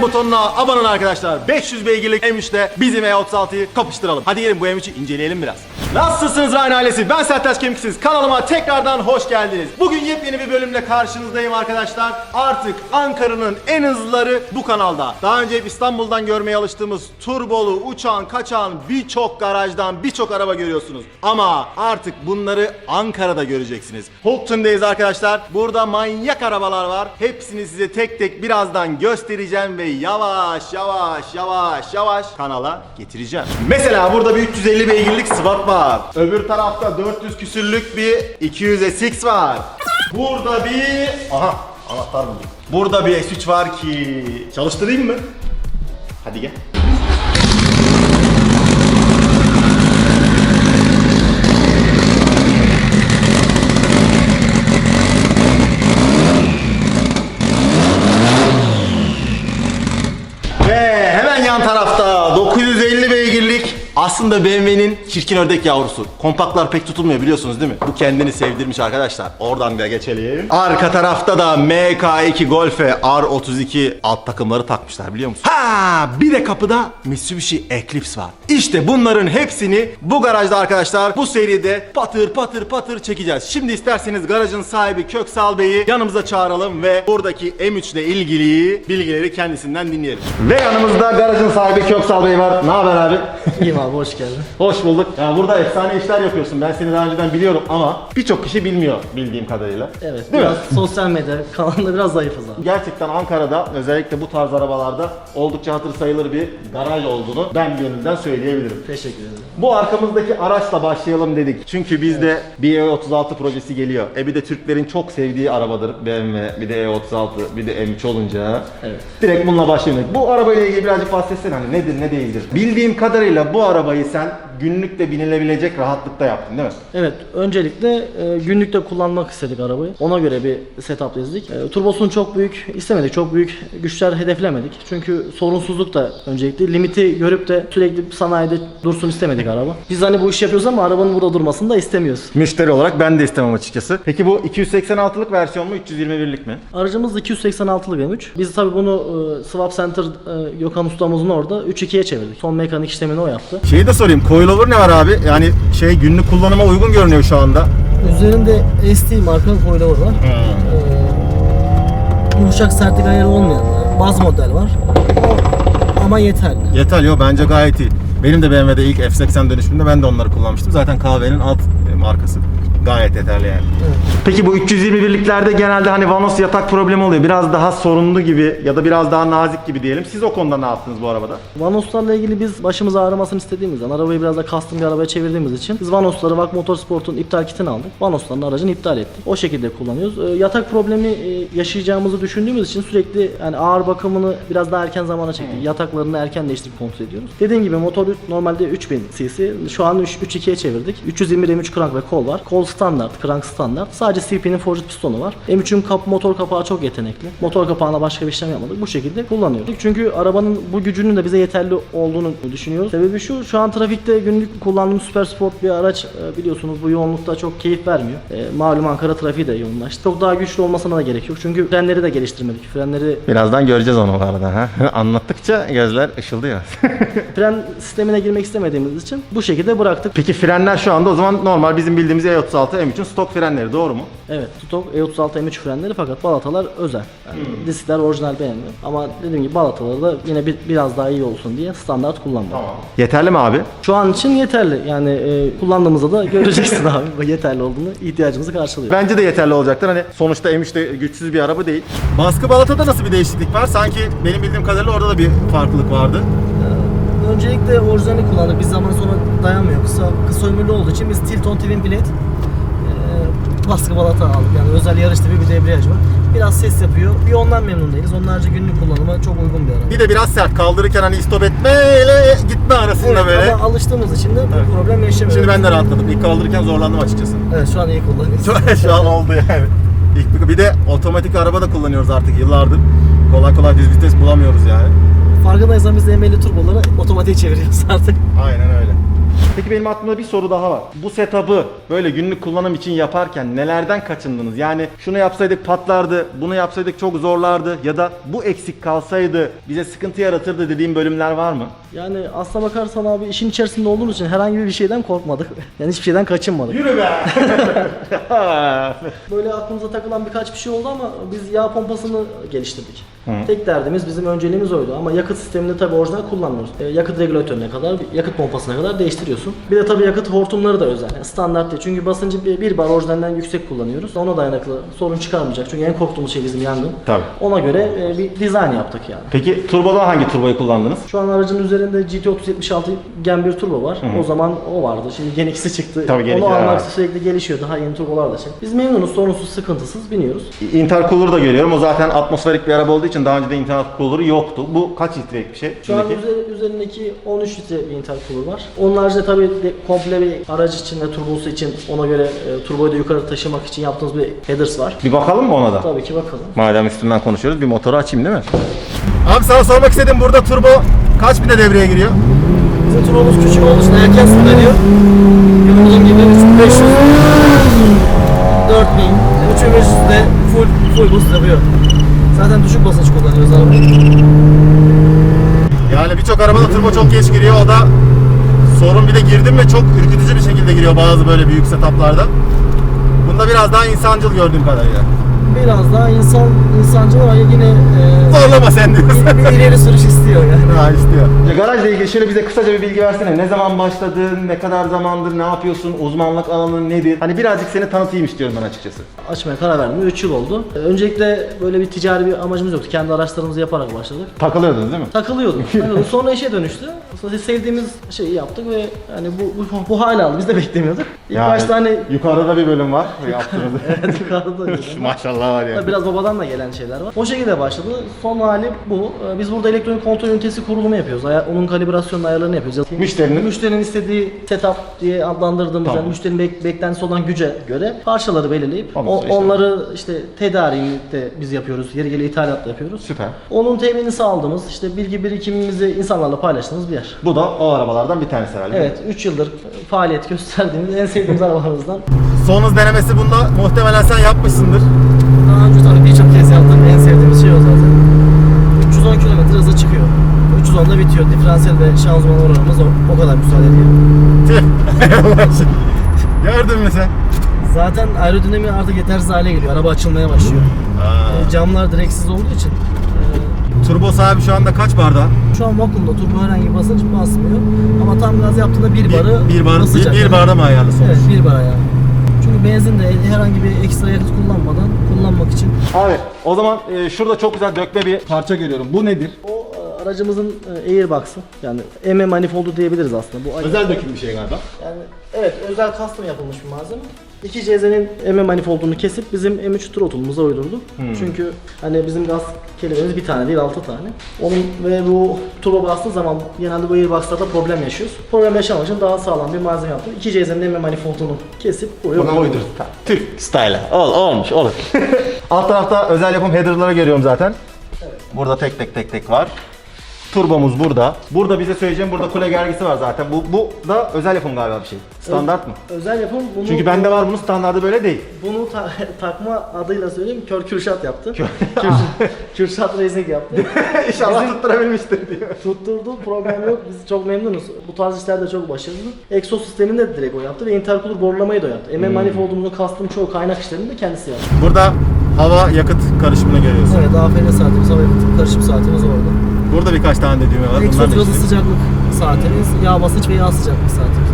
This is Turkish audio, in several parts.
beğen butonuna abone arkadaşlar. 500 beygirlik M3'te bizim E36'yı kapıştıralım. Hadi gelin bu M3'ü inceleyelim biraz. Nasılsınız Ryan ailesi? Ben Sertaç Kemiksiz. Kanalıma tekrardan hoş geldiniz. Bugün yepyeni bir bölümle karşınızdayım arkadaşlar. Artık Ankara'nın en hızlıları bu kanalda. Daha önce hep İstanbul'dan görmeye alıştığımız turbolu, uçan, kaçan birçok garajdan birçok araba görüyorsunuz. Ama artık bunları Ankara'da göreceksiniz. Holton'dayız arkadaşlar. Burada manyak arabalar var. Hepsini size tek tek birazdan göstereceğim ve yavaş yavaş yavaş yavaş kanala getireceğim. Mesela burada bir 350 beygirlik SWAT var. Öbür tarafta 400 küsürlük bir 200 SX var. Burada bir... Aha anahtar buldum. Burada bir S3 var ki... Çalıştırayım mı? Hadi gel. Ve hemen yan tarafta 950 beygirlik aslında BMW'nin çirkin ördek yavrusu. Kompaktlar pek tutulmuyor biliyorsunuz değil mi? Bu kendini sevdirmiş arkadaşlar. Oradan da geçelim. Arka tarafta da MK2 Golf'e R32 alt takımları takmışlar biliyor musun? Ha, bir de kapıda Mitsubishi Eclipse var. İşte bunların hepsini bu garajda arkadaşlar bu seride patır patır patır çekeceğiz. Şimdi isterseniz garajın sahibi Köksal Bey'i yanımıza çağıralım ve buradaki M3 ile ilgili bilgileri kendisinden dinleyelim. Ve yanımızda garajın sahibi Köksal Bey var. Ne haber abi? İyiyim abi hoş geldin. Hoş bulduk. Ya burada efsane işler yapıyorsun. Ben seni daha önceden biliyorum ama birçok kişi bilmiyor bildiğim kadarıyla. Evet Değil biraz mi? sosyal medya kanalında biraz zayıfız abi. Gerçekten Ankara'da özellikle bu tarz arabalarda oldukça hatır sayılır bir garaj olduğunu ben gönülden söyleyebilirim. Teşekkür ederim. Bu arkamızdaki araçla başlayalım dedik. Çünkü bizde bir E36 projesi geliyor. E bir de Türklerin çok sevdiği arabadır BMW, bir de E36, bir de M3 olunca. Evet. Direkt bununla başlayalım. Bu arabayla ilgili birazcık bahsetsene hani nedir ne değildir. Bildiğim kadarıyla bu arabayı weysan günlükte binilebilecek rahatlıkta yaptın değil mi? Evet öncelikle e, günlükte kullanmak istedik arabayı. Ona göre bir setup yazdık. E, turbosunu çok büyük istemedik. Çok büyük güçler hedeflemedik. Çünkü sorunsuzluk da öncelikli. Limiti görüp de sürekli sanayide dursun istemedik araba. Biz hani bu işi yapıyoruz ama arabanın burada durmasını da istemiyoruz. Müşteri olarak ben de istemem açıkçası. Peki bu 286'lık versiyon mu 321'lik mi? Aracımız 286'lık M3. Biz tabii bunu e, Swap Center e, Gökhan ustamızın orada 3.2'ye çevirdik. Son mekanik işlemini o yaptı. Şeyi de sorayım. Coilover ne var abi? Yani şey günlük kullanıma uygun görünüyor şu anda. Üzerinde ST marka coilover var. Ee, yumuşak sertlik ayarı olmayanlar. Baz model var. O- ama yeterli. Yeter yo bence gayet iyi. Benim de BMW'de ilk F80 dönüşümünde ben de onları kullanmıştım. Zaten kahvenin alt markası. Gayet yeterli yani. Peki bu 321'liklerde genelde hani vanos yatak problemi oluyor. Biraz daha sorunlu gibi ya da biraz daha nazik gibi diyelim. Siz o konuda ne yaptınız bu arabada? Vanoslarla ilgili biz başımız ağrımasını istediğimizden arabayı biraz da custom bir arabaya çevirdiğimiz için biz Vanosları VAK Motorsport'un iptal kitini aldık. Vanosların aracını iptal ettik. O şekilde kullanıyoruz. Ee, yatak problemi e, yaşayacağımızı düşündüğümüz için sürekli yani ağır bakımını biraz daha erken zamana çektik. Yataklarını erken değiştirip kontrol ediyoruz. Dediğim gibi motor normalde 3000 cc. Şu an 3 3.2'ye çevirdik. 320 M3 crank ve kol var. Kol standart, crank standart. Sadece CP'nin forged pistonu var. M3'ün kap, motor kapağı çok yetenekli. Motor kapağına başka bir işlem yapmadık. Bu şekilde kullanıyoruz. Çünkü arabanın bu gücünün de bize yeterli olduğunu düşünüyoruz. Sebebi şu, şu an trafikte günlük kullandığımız süper sport bir araç e, biliyorsunuz bu yoğunlukta çok keyif vermiyor. E, malum Ankara trafiği de yoğunlaştı. Çok daha güçlü olmasına da gerek yok. Çünkü frenleri de geliştirmedik. Frenleri Birazdan göreceğiz onu bu arada. Ha? Anlattıkça gözler ışıldı ya. fren sistemine girmek istemediğimiz için bu şekilde bıraktık. Peki frenler şu anda o zaman normal bizim bildiğimiz E E36 M3'ün stok frenleri doğru mu? Evet, stok E36 M3 frenleri fakat balatalar özel. Yani diskler orijinal beğenmiyor. Ama dediğim gibi balataları da yine bir, biraz daha iyi olsun diye standart kullanmadım. Yeterli mi abi? Şu an için yeterli. Yani e, kullandığımızda da göreceksin abi. yeterli olduğunu, ihtiyacımızı karşılıyor. Bence de yeterli olacaktır. Hani sonuçta M3 de güçsüz bir araba değil. Baskı balatada nasıl bir değişiklik var? Sanki benim bildiğim kadarıyla orada da bir farklılık vardı. Öncelikle orijinali kullandık. Biz zaman sonra dayanmıyor. Kısa, kısa ömürlü olduğu için biz Tilton Twin Blade baskı balata aldık. Yani özel yarış tipi bir debriyaj var. Biraz ses yapıyor. Bir ondan memnun değiliz. Onlarca günlük kullanıma çok uygun bir araba. Bir de biraz sert kaldırırken hani istop etmeyle gitme arasında Evet, böyle. Ama alıştığımız için de bu Evet. problem yaşamıyoruz. Şimdi ben de rahatladım. İlk kaldırırken zorlandım açıkçası. Evet şu an iyi kullanıyoruz. Şu, an oldu yani. İlk bir, bir de otomatik araba da kullanıyoruz artık yıllardır. Kolay kolay düz vites bulamıyoruz yani. Farkındaysan biz de emelli turboları otomatiğe çeviriyoruz artık. Aynen öyle. Peki benim aklımda bir soru daha var. Bu setup'ı böyle günlük kullanım için yaparken nelerden kaçındınız? Yani şunu yapsaydık patlardı, bunu yapsaydık çok zorlardı ya da bu eksik kalsaydı bize sıkıntı yaratırdı dediğim bölümler var mı? Yani aslına bakarsan abi işin içerisinde olduğumuz için herhangi bir şeyden korkmadık. Yani hiçbir şeyden kaçınmadık. Yürü be! Böyle aklımıza takılan birkaç bir şey oldu ama biz yağ pompasını geliştirdik. Tek derdimiz bizim önceliğimiz oydu ama yakıt sistemini tabii orijinal kullanmıyoruz. E, yakıt regülatörüne kadar, yakıt pompasına kadar değiştiriyorsun. Bir de tabii yakıt hortumları da özel. Yani standart değil. Çünkü basıncı bir, bir bar orijinalden yüksek kullanıyoruz. Ona dayanıklı sorun çıkarmayacak. Çünkü en korktuğumuz şey bizim yangın. Tabii. Ona göre e, bir dizayn yaptık yani. Peki turboda hangi turboyu kullandınız? Şu an aracın üzerinde GT376 Gen 1 turbo var. O zaman o vardı. Şimdi Gen X'i çıktı. Tabii Gen Onu almak sürekli gelişiyor. Daha yeni turbolar da şey. Biz memnunuz, sorunsuz, sıkıntısız biniyoruz. Intercooler da görüyorum. O zaten atmosferik bir araba olduğu için daha önce de intercooler'ı yoktu. Bu kaç litrelik bir şey? Şu an Şimdiki? üzeri- üzerindeki 13 litre bir intercooler var. Onun haricinde tabii de, komple bir araç için ve turbosu için ona göre e, turboyu da yukarı taşımak için yaptığımız bir headers var. Bir bakalım mı ona da? Tabii ki bakalım. Madem üstünden konuşuyoruz bir motoru açayım değil mi? Abi sana sormak istedim burada turbo kaç binde devreye giriyor? Bizim turbomuz küçük olduğu için erken sınırlanıyor. Gördüğün gibi 3500, 4000, 3500 de full, full boost yapıyor. Zaten düşük basınç kullanıyoruz arabayı. Birçok arabada turbo çok geç giriyor. O da sorun bir de girdim ve çok ürkütücü bir şekilde giriyor bazı böyle büyük setuplarda. Bunda biraz daha insancıl gördüğüm kadarıyla. Biraz daha insan insancıl ama yine e, Zorlama sen diyorsun. bir, bir ileri sürüş istiyor yani. Ha istiyor. Garajla ilgili şöyle bize kısaca bir bilgi versene. Ne zaman başladın, ne kadar zamandır, ne yapıyorsun, uzmanlık alanın nedir? Hani birazcık seni tanıtayım istiyorum ben açıkçası. Açmaya karar verdim. 3 yıl oldu. Ee, Öncelikle böyle bir ticari bir amacımız yoktu. Kendi araçlarımızı yaparak başladık. Takılıyordunuz değil mi? Takılıyorduk. takılıyorduk. Sonra işe dönüştü. Sonra sevdiğimiz şeyi yaptık ve yani bu, bu, bu hale aldı. Biz de beklemiyorduk. İlk Yani başta hani yukarıda da bir bölüm var yaptığınız. evet, yukarıda da Maşallah var ya. Biraz babadan da gelen şeyler var. O şekilde başladı. Son hali bu. Ee, Biz burada elektronik kontrol ünitesi kurulumu yapıyoruz. Onun kalibrasyonunu ayarlarını yapıyoruz. Müşterinin- müşterinin istediği setup diye adlandırdığımız Tamam. yani müşterinin bek- beklentisi olan güce göre parçaları belirleyip Ondan o- işte- onları işte tedariğini de biz yapıyoruz. Yeri geliyor ithalat da yapıyoruz. Süper. Onun teminini sağladığımız, işte bilgi birikimimizi insanlarla paylaştığımız bir yer. Bu da o arabalardan bir tanesi herhalde. Evet, 3 yıldır faaliyet gösterdiğimiz en sevdiğimiz arabalarımızdan. Son hız denemesi bunda muhtemelen sen yapmışsındır. Daha önce tabii birçok kez yaptığım en sevdiğimiz şey o zaten. 310 km hıza çıkıyor. 310'da bitiyor. Diferansiyel ve şanzıman oranımız o, o kadar müsaade ediyor. Gördün mü sen? Zaten aerodinamiği artık yetersiz hale geliyor. Araba açılmaya başlıyor. E, camlar direksiz olduğu için e, Turbo sahibi şu anda kaç barda? şu an vakumda turbo herhangi bir basınç basmıyor. Ama tam gaz yaptığında bir barı bir, bar, bir, basacak. bir barda mı ayarlı sonuç? Evet bir bara yani. Çünkü benzin de herhangi bir ekstra yakıt kullanmadan kullanmak için Abi o zaman e, şurada çok güzel dökme bir parça görüyorum. Bu nedir? o aracımızın e, airbox'ı yani M manifoldu diyebiliriz aslında. Bu Özel döküm bir şey galiba. Yani evet özel custom yapılmış bir malzeme. 2 CZ'nin M manifoldunu kesip bizim M3 throttle'umuza uydurduk. Çünkü hani bizim gaz kelimemiz bir tane değil 6 tane. Onun ve bu turbo bastığı zaman genelde bu airbox'larda problem yaşıyoruz. Problem yaşamak için daha sağlam bir malzeme yaptık. 2 CZ'nin M manifoldunu kesip buraya Buna uydurduk. uydurduk. Türk style. Ol, olmuş olur. Alt tarafta özel yapım header'ları görüyorum zaten. Burada tek tek tek tek var. Turbomuz burada. Burada bize söyleyeceğim burada kule gergisi var zaten. Bu, bu da özel yapım galiba bir şey. Standart mı? Özel yapım bunu Çünkü bende var bunun standardı böyle değil. bunu ta- takma adıyla söyleyeyim Kör Kürşat yaptı. Kürşat, Kürşat Racing yaptı. İnşallah Bizim- tutturabilmiştir diyor. Tutturdu problem yok. Biz çok memnunuz. Bu tarz işlerde çok başarılı. Exos sistemini de direkt o yaptı ve intercooler borlamayı da o yaptı. MM manifoldumuzu custom çoğu kaynak işlerini de kendisi yaptı. Burada hava yakıt karışımını görüyorsun. Evet AFN saatimiz, hava yakıtı karışım saatimiz orada. Burada birkaç tane de düğme var. Gazı işte? sıcaklık saatimiz, yağ basınç ve yağ sıcaklık saatimiz.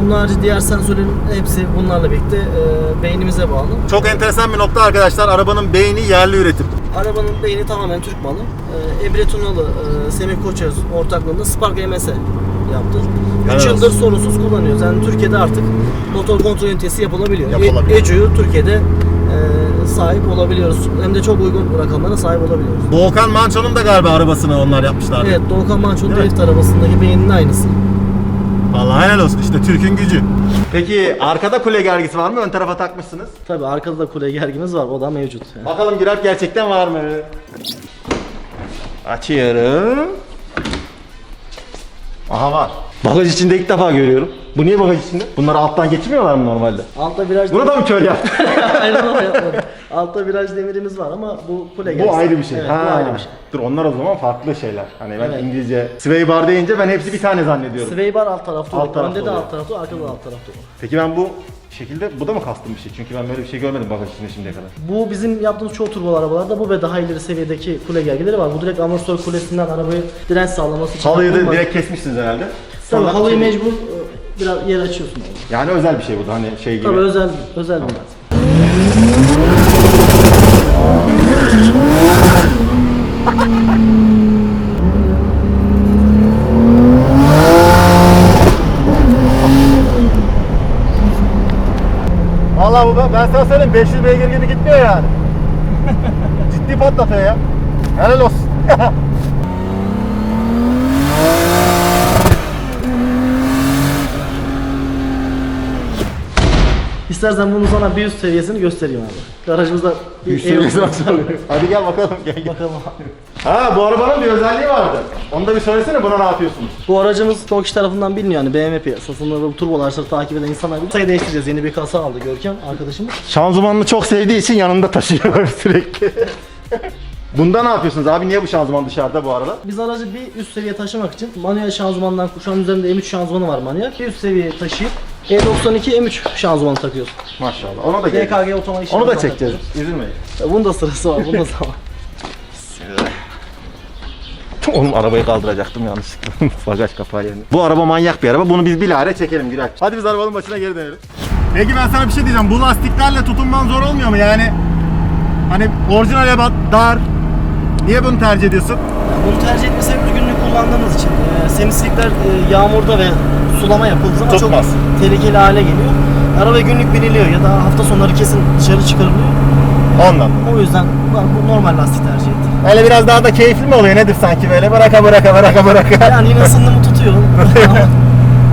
Onun harici diğer sensörlerin hepsi bunlarla birlikte e, beynimize bağlı. Çok enteresan bir nokta arkadaşlar. Arabanın beyni yerli üretim. Arabanın beyni tamamen Türk malı. E, Emre Tunalı, e, Semih Koçöz ortaklığında Spark MS yaptı. 3 Helal yıldır sorunsuz kullanıyoruz. Yani Türkiye'de artık motor kontrol ünitesi yapılabiliyor. Yapılabiliyor. E- ECU'yu Türkiye'de e, sahip olabiliyoruz. Hem de çok uygun rakamlara sahip olabiliyoruz. Doğukan Manço'nun da galiba arabasını onlar yapmışlar. Evet, Doğukan Manço'nun drift arabasındaki beyninin aynısı. Vallahi helal olsun işte Türk'ün gücü. Peki arkada kule gergisi var mı? Ön tarafa takmışsınız. Tabii arkada da kule gergimiz var. O da mevcut. Yani. Bakalım Gürat gerçekten var mı? Açıyorum. Aha var. Bagaj içinde ilk defa görüyorum. Bu niye bagaj içinde? Bunları alttan geçirmiyorlar mı normalde? Altta viraj Bunu da mı kör yaptı? Aynen öyle yapmadım. Altta viraj demirimiz var ama bu kule bu ayrı bir şey. Evet, ha. bu ayrı bir şey. Dur onlar o zaman farklı şeyler. Hani ben Evet. İngilizce sway bar deyince ben hepsi bir tane zannediyorum. Sway bar alt tarafta Alt olur. tarafta Önde de oluyor. alt tarafta, arkada da alt tarafta. Peki ben bu şekilde bu da mı kastım bir şey? Çünkü ben böyle bir şey görmedim bagaj içinde şimdiye kadar. Bu bizim yaptığımız çoğu turbolu arabalarda bu ve daha ileri seviyedeki kule gergileri var. Bu direkt amortisör kulesinden arabayı direnç sağlaması için Halıyı da direkt kesmişsiniz herhalde. Tabii Sonra halıyı şey- mecbur e, biraz yer açıyorsun. Yani özel bir şey bu da hani şey gibi. Tabii özel özel bir malzeme. Vallahi bu ben sana söyleyeyim 500 beygir gibi gitmiyor yani. Ciddi patlatıyor ya. Helal olsun. İstersen bunu sana bir üst seviyesini göstereyim abi. Garajımızda bir ev Seviyesi var. nasıl oluyor? Hadi gel bakalım gel gel. Bakalım abi. Ha bu arabanın bir özelliği vardı. Onu da bir söylesene buna ne yapıyorsunuz? Bu aracımız çok kişi tarafından biliniyor yani BMW piyasasında bu turbo araçları takip eden insanlar bir sayı değiştireceğiz. Yeni bir kasa aldı Görkem arkadaşımız. Şanzımanını çok sevdiği için yanında taşıyor sürekli. Bunda ne yapıyorsunuz abi? Niye bu şanzıman dışarıda bu arada? Biz aracı bir üst seviye taşımak için manuel şanzımandan şu an üzerinde M3 şanzımanı var manuel. Bir üst seviye taşıyıp E92 M3 şanzımanı takıyoruz. Maşallah. Ona da gel. DKG otomatik Onu da çekeceğiz. Üzülmeyin. Ya Bunun da sırası var, bunun da zaman. Oğlum arabayı kaldıracaktım yanlışlıkla. Bagaj kapağı yerine. Bu araba manyak bir araba. Bunu biz bilahare çekelim Güraç. Hadi biz arabanın başına geri dönelim. Peki ben sana bir şey diyeceğim. Bu lastiklerle tutunman zor olmuyor mu? Yani hani orijinal ebat dar. Niye bunu tercih ediyorsun? Bunu tercih etme sebebimiz günlük kullandığımız için. Ee, semislikler e, yağmurda ve sulama yapıldığı zaman Tutmaz. çok tehlikeli hale geliyor. Araba günlük biniliyor ya da hafta sonları kesin dışarı çıkarılıyor. Ondan. O yüzden bu normal lastik tercih ettim. Öyle biraz daha da keyifli mi oluyor nedir sanki böyle bıraka bıraka bıraka bıraka. Yani yine ısındı mı tutuyor ama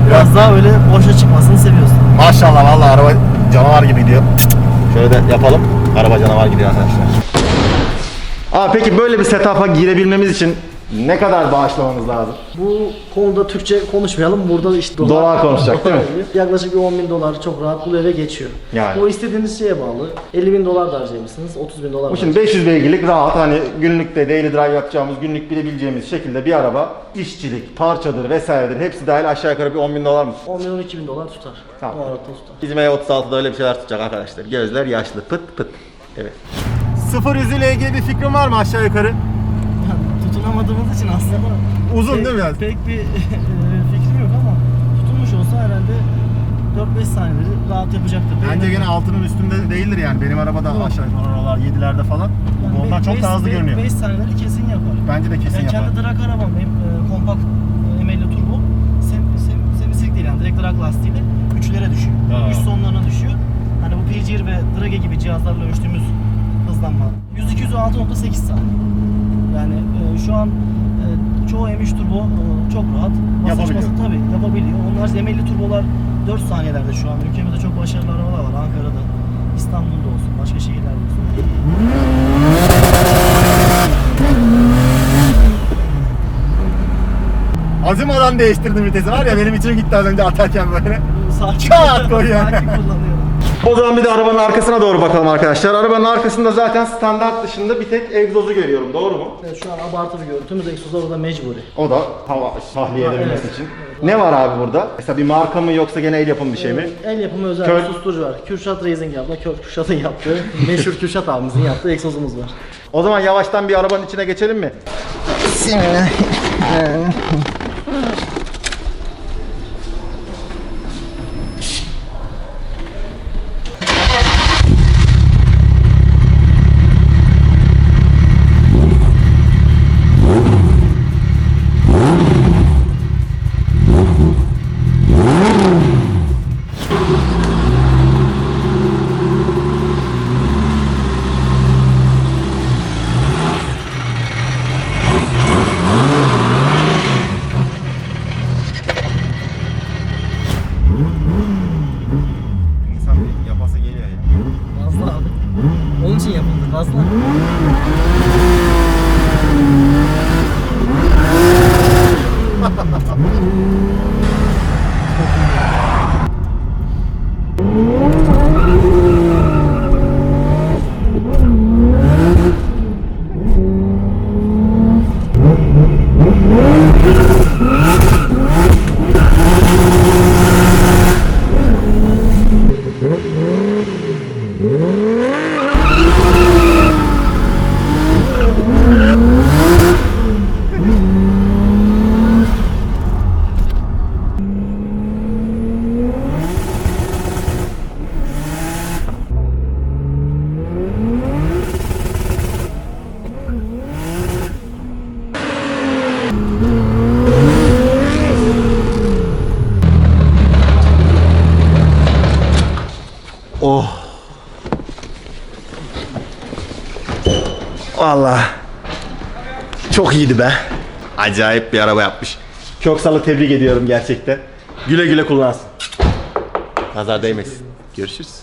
biraz daha öyle boşa çıkmasını seviyorsun. Maşallah vallahi araba canavar gibi gidiyor. Şöyle de yapalım. Araba canavar gidiyor arkadaşlar. Aa peki böyle bir setup'a girebilmemiz için ne kadar bağışlamanız lazım? Bu konuda Türkçe konuşmayalım. Burada işte Dolar konuşacak, değil mi? Yaklaşık bir 10 bin dolar çok rahat buluyor ve geçiyor. Yani. O istediğiniz şeye bağlı. 50 bin dolar da harcayabilirsiniz, 30 bin dolar Bu şimdi 500 beygirlik rahat hani günlükte daily drive yapacağımız günlük bilebileceğimiz şekilde bir araba işçilik, parçadır vesairedir hepsi dahil aşağı yukarı bir 10 bin dolar mı? 10 bin 12 bin dolar tutar. Tamam. O arada tutar. Bizim E36'da öyle bir şeyler tutacak arkadaşlar. Gözler yaşlı pıt pıt. Evet. Sıfır yüzüyle ilgili bir fikrin var mı aşağı yukarı? Tutunamadığımız için aslında Uzun pek, değil mi yani? Pek bir fikrim yok ama tutunmuş olsa herhalde 4-5 saniyeleri rahat yapacaktır. Bence gene altının üstünde değildir yani. Benim araba da Yok. aşağı yukarı oralar 7'lerde falan. Bu ondan çok daha hızlı görünüyor. 5 saniyeleri kesin yapar. Bence de kesin ben yapar. kendi drag arabam hem e, kompakt e, emelli turbo sem, sem, semislik değil yani direkt drag lastiğiyle 3'lere düşüyor. Aa. 3 sonlarına düşüyor. Hani bu PGR ve Drag'e gibi cihazlarla ölçtüğümüz hızlanma 100-200'ü 6.8 saniye. Yani e, şu an e, çoğu M3 turbo e, çok rahat. Basınç basın tabii yapabiliyor. Onlar emelli turbolar 4 saniyelerde şu an. Ülkemizde çok başarılı arabalar var. Ankara'da, İstanbul'da olsun, başka şehirlerde olsun. Acımadan değiştirdim vitesi var ya benim için gitti az önce atarken böyle. Sakin, Çat koyuyor. sakin kullanıyorum. O zaman bir de arabanın arkasına doğru bakalım arkadaşlar. Arabanın arkasında zaten standart dışında bir tek egzozu görüyorum. Doğru mu? Evet, şu an abartı bir görüntümüz egzozlar orada mecburi. O da hava tahliye edebilmesi evet. için. Ne var abi burada? Mesela bir marka mı yoksa gene el yapımı bir şey mi? El yapımı özel Kör- susturucu var. Kürşat Reis'in yaptığı, Kör Kürşat'ın yaptığı, meşhur Kürşat abimizin yaptığı egzozumuz var. O zaman yavaştan bir arabanın içine geçelim mi? İnsan Ooh. Vallahi çok iyiydi be. Acayip bir araba yapmış. Köksal'ı tebrik ediyorum gerçekten. Güle güle kullansın. Nazar değmesin. Görüşürüz.